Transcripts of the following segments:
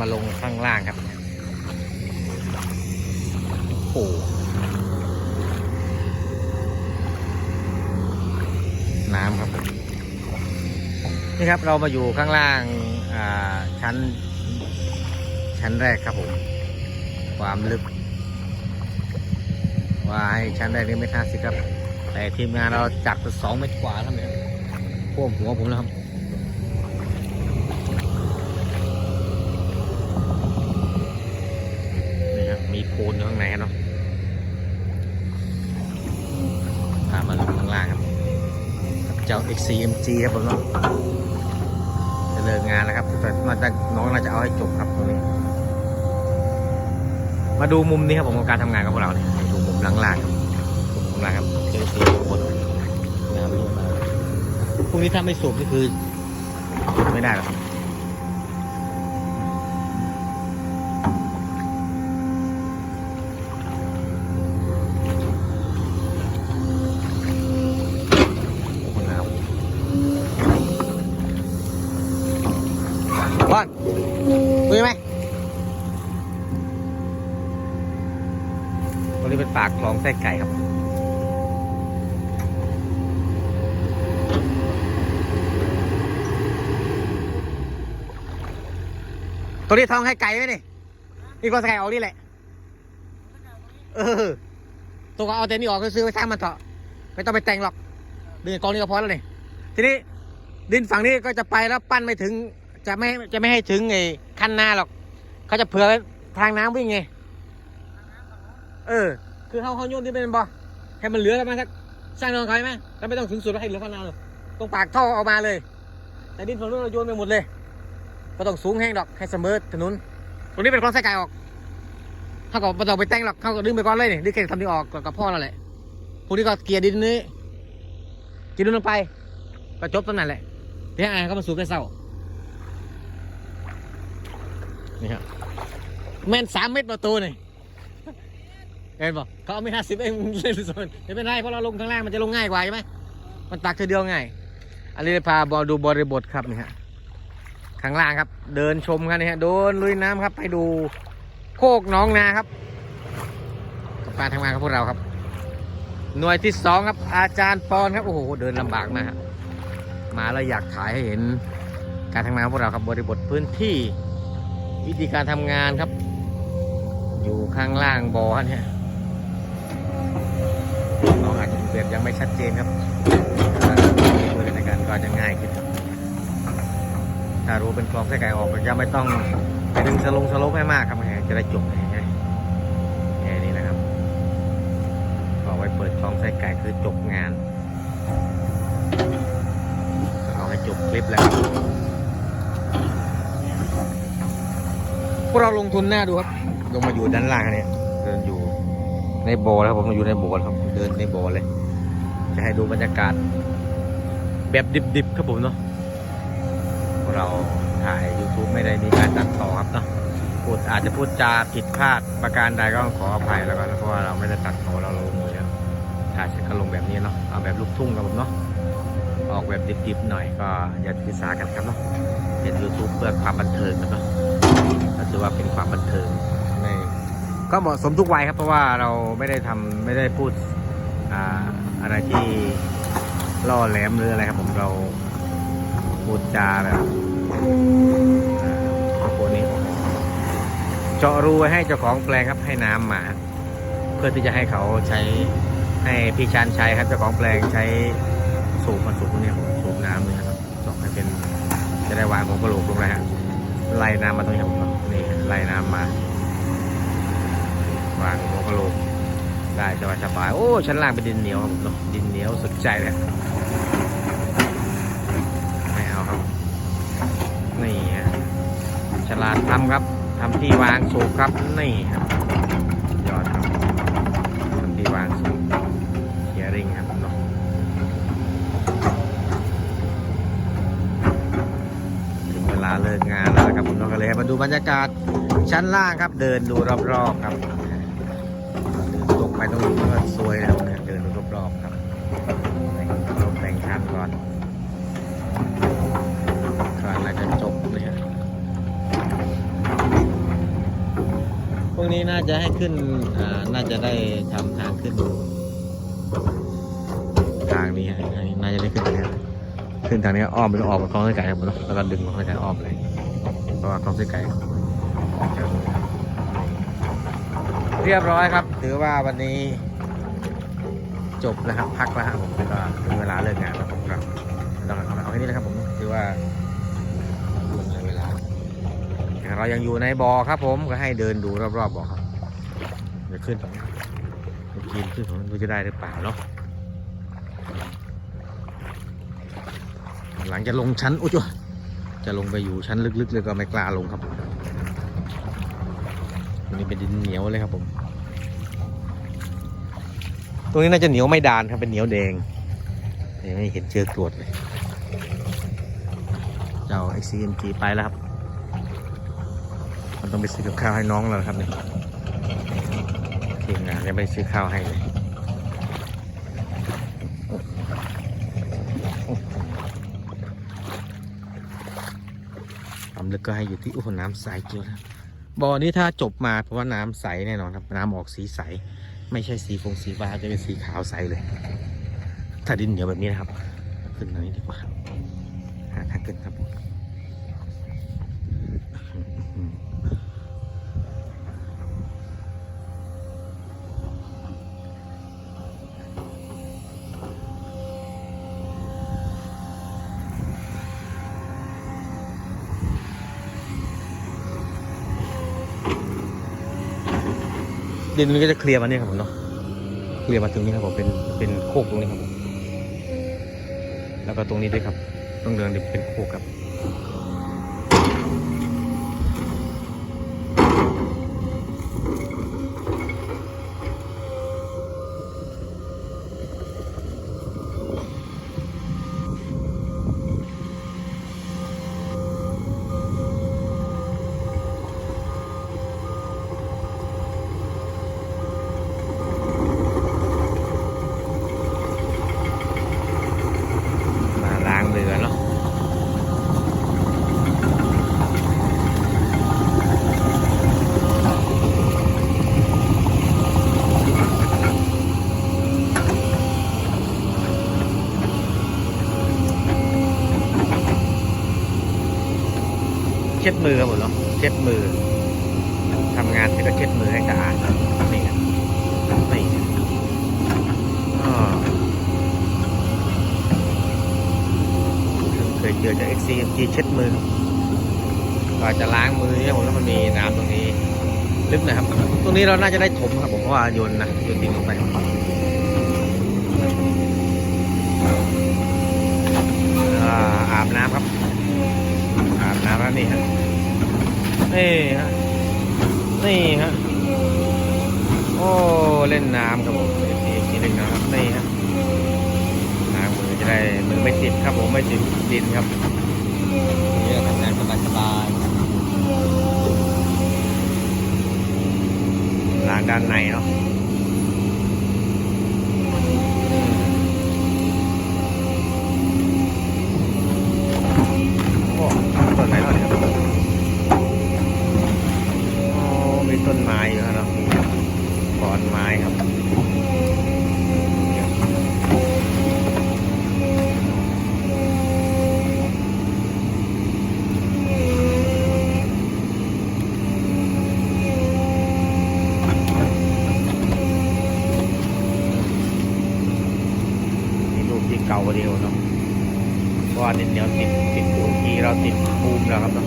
มาลงข้างล่างครับโอ้โหน้ำครับนี่ครับเรามาอยู่ข้างล่างอ่าชั้น ชั้นแรกครับผม ความลึก ว่าให้ชั้นแรกนี่ไม่ท่าสิครับ แต่ทีมงานเราจับไปสองเมตรกว่าแล้วเนี่ยพ่วงหัวผมแล้วครับ นี่ครับ มีโพ นอยู่ข้างในเนาะพามาลงข้างล่างครับ เจ้า XCMG ครับผมเนาะจะเลิกงานแล้วครับแต่น่าจะน้องน่าจะเอาให้จบครับตรงนี้ มาดูมุมนี้ครับผมของการทำงานของพวกเราเนี่ยดูมุมล่างๆครับมุมล่างครับเจอสียงบนน้ำลงมาพรุ่งนี้ถ้าไม่สูบนี่คือไม่ได้หรอกครับ บอลคุยไหมตรงนี้เป็นปากคลองไส้ไก่ครับตัวนี้ท้องให้ไก่ไหมนี่นี่ก็ไก่ออกนี่แหละ เออ ตัวก็เอาแต่นี่ออกก็ซื้อไปสร้างมันเถอะไม่ต้องไปแต่งหรอกดินกองนี้ก็พอแล้วนี่ทีนี้ดินฝั่งนี้ก็จะไปแล้วปั้นไม่ถึง จะไม่จะไม่ให้ถึงไอ้คันนาหรอกเขาจะเผื่อไว้ทางน้ำวิ่งไงเออ คือเขาเขาโยนที่เป็นบ่อให้มันเหลือแล้วมันสักสร้างนอนเขาใช่ไหมแล้วไม่ต้องถึงสุดแล้วให้เหลือคันนาหรอกตรงปากท่อออกมาเลย แต่ดินฝั่งนู้นเราโยนไปหมดเลยก็ต้องสูงแห้งดอกให้เสมอถนนตรงนี้เป็นคลองไส้ไก่ออกเขาก็ไม่ต้องไปแต่งหรอกเขาก็ดึงไปก่อนเลยนี่ดึงแค่ทำนี้ออกกับพ่อเราแหละพวกนี้ก็เกียร์ดินนี้กินลงไปก็จบตรงนั้นแหละเดี๋ยวอ่านก็มาสู่กันเศร้า นี่ครับแม่นสามเม็ดประตูนี่เห็นบอกเขาเอาไม่ห้าสิบเองเล่นส่วนไม่เป็นไรเพราะเราลงข้างล่างมันจะลงง่ายกว่าใช่ไหมมันตักเธอเดียวง่ายอันนี้พาบอดูบริบทครับนี่ฮะข้างล่างครับ เดินชมกันนี่ฮะโดนลุยน้ำครับ ไปดูโคกน้องนาครับกับการทำงานของพวกเราครับ หน่วยที่สองครับ อาจารย์ปอนครับโอ้โหเดินลำบากมากมาแล้วอยากถ่ายให้เห็นการทำงานของพวกเราครับบริบทพื้นที่ วิธีการทำงานครับ อยู่ข้างล่างบ่อเนี่ยน้องอาจจะเปรียบยังไม่ชัดเจนครับถ้าคุยกันในการก็จะง่ายขึ้นครับถ้ารู้เป็นคลองไส้ไก่ออกก็จะไม่ต้องไปดึงสลงสลบให้มากครับจะได้จบง่ายๆแค่นี้นะครับก็ไว้เปิดคลองไส้ไก่คือจบงานเอาให้จบคลิปแล้ว วกเราลงทุนหน้าดูครับ ลงมาอยู่ด้านล่างเนี่ยเดินอยู่ในโบอแล้วครับผมมาอยู่ในโบอครับ เดินในโบอเลย จะให้ดูบรรยากาศ แบบดิบๆครับผมเนาะพวกเราถ่าย YouTube ไม่ได้มีการตัดต่อครับเนาะพูดอาจจะพูดจาผิดพลาดประการใดก็ขออภัยแล้วกันเพราะว่าเราไม่ได้ตัดต่อเราลงมือแล้วถ่ายเสร็จก็ลงแบบนี้เนาะเอาแบบลูกทุ่งครับผมเนาะออกแบบดิบๆหน่อยก็อย่าถือสากันครับเนาะเป็นยูทูบเพื่อความบันเทิงครับเนาะ ก็ถือว่าเป็นความบันเทิงในก็เหมาะสมทุกวัยครับ เพราะว่าเราไม่ได้ทำไม่ได้พูดอ่าอะไรที่ล่อแหลมหรืออะไรครับผมเราพูดจาแบบอ่าพวกนี้เจาะรูให้เจ้าของแปลงครับให้น้ำมา เพื่อที่จะให้เขาใช้ให้พี่ชานชัยครับเจ้าของแปลงใช้สูบมาสูบพวกนี้สูบน้ำเนี่ยครับเจาะให้เป็นจะได้วางของกระโหลกลงไปฮะ ไล่น้ำมาตรงนี้ครับนี่ไล่น้ำมาวางของกโลกได้สบายสบายๆโอ้ชั้นล่างเป็นดินเหนียวครับผมดินเหนียวสุดใจเลยไม่เอาครับนี่ฮะฉลาดทำครับทำที่วางสูบครับนี่ครับยอดครับทำที่วางสูบเชียริงครับเนาะถึงเวลาเลิกงานแล้ว นะครับผมน้องก็เลยมาดูบรรยากาศชั้นล่างครับ เดินดูรอบๆครับตกไปตรงนี้ก็สวยแล้วนะเดินดูรอบๆครับแต่งรถแต่งคันก่อนก่อนแล้วจะจบเนี่ยน่าจะให้ขึ้นอ่าน่าจะได้ทำทางขึ้นทางนี้น่าจะได้ขึ้นทางนี้ขึ้นทางนี้อ้อมไปออกมาคลองไส้ไก่ครับผมเนอะแล้วก็ดึงคลองไส้ไก่อ้อมเลย เราะว่าคลองไส้ไก่เรียบร้อยครับ ถือว่าวันนี้จบแล้วครับ พักแล้วครับผมก็ถึงเวลาเลิกงานแล้วผมก็ต้องเอาแค่นี้นะครับผมถือว่าเลยเวลาแต่เรายังอยู่ในบ่อครับ ผมก็ให้เดินดูรอบๆบ่อครับเดี๋ยวขึ้นตรงนี้เมื่อกี้ขึ้นของดูจะได้หรือเปล่าเนาะหลังจะลงชั้นอุ้ย จะลงไปอยู่ชั้นลึกๆเลยก็ไม่กล้าลงครับตรงนี้เป็นดินเหนียวเลยครับผม ตรงนี้น่าจะเหนียวไม่ดานครับเป็นเหนียวแดงยังไม่เห็นเจอกรวดเลย เจ้า XCMG ไปแล้วครับมันต้องไปซื้อกับข้าวให้น้องแล้วครับเนี่ยทีมงานยังไม่ได้ซื้อข้าวให้เลย ความลึกก็ให้อยู่ที่อุณน้ำใสเจียวนะบ่อนี้ถ้าจบมาเพราะว่าน้ำใสแน่นอนครับน้ำออกสีใส ไม่ใช่สีฟงสีฟ้าจะเป็นสีขาวใสเลย ถ้าดินเหนียวแบบนี้นะครับ ขึ้นหน่อยดีกว่าหาทางขึ้นครับผม ดินมันก็จะเคลียร์มาเนี่ยครับผมเนาะเคลียร์มาตรงนี้ครับผมเป็นเป็นโคกตรงนี้ครับผมแล้วก็ตรงนี้ด้วยครับต้องเดินเป็นโคกครับมาล้างเรือเนาะเช็ด มือครับผมเนาะเช็ดมือทำงานเสร็จก็เช็ดมือให้สะอาดนี่ครับนี่เคยเจอจาก XCMG เช็ดมือก่อนจะล้างมือเนี่ยผมแล้วมันมีน้ำตรงนี้ลึกนะครับ ตรงนี้เราน่าจะได้ถมครับผมเพราะว่าโยนนะโยนดินลงไปอาอาบน้ำครับ อาบน้ำแล้วนี่ฮะนี่ฮะนี่ฮะโอ้เล่นน้ำครับผม XCMG เล่นน้ำครับนี่ฮะล้างมือจะได้มือไม่ติดครับผมไม่ติดดินครับนี่ทำงานสบายสบายล้างด้านในเนาะโอ้ต้นไหนเนาะเนี่ยโอ้มีต้นไม้อยู่นะเนาะขอนไม้ครับ มีรูปที่เก่าเดียวเนาะเพราะว่าดินเหนียวติดติดปูนที เราติดภูมิแล้วครับเนาะ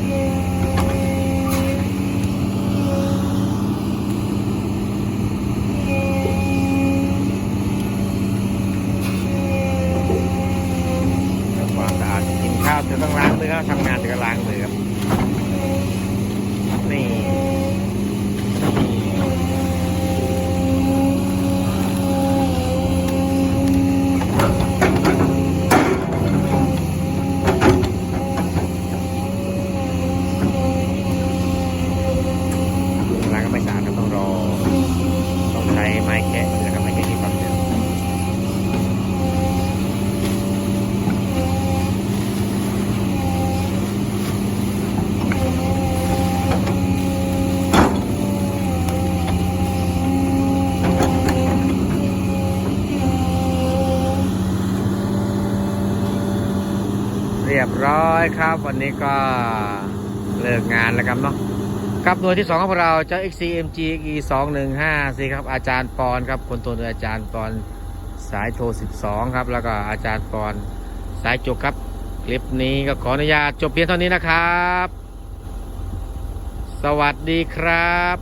ทำความสะอาดกินข้าวจะต้องล้างมือครับทำงานจะก็ล้างมือครับ นี่ ร้อยครับ วันนี้ก็เลิกงานแล้วครับเนาะครับหน่วยที่สองของเราเจ้า XCMG E 2 1 5สิครับอาจารย์ปอนครับคนตัวเรืออาจารย์ปอนสายโทร 12 ครับ แล้วก็อาจารย์ปอนสายจุกครับ คลิปนี้ก็ขออนุญาตจบเพียงเท่านี้นะครับ สวัสดีครับ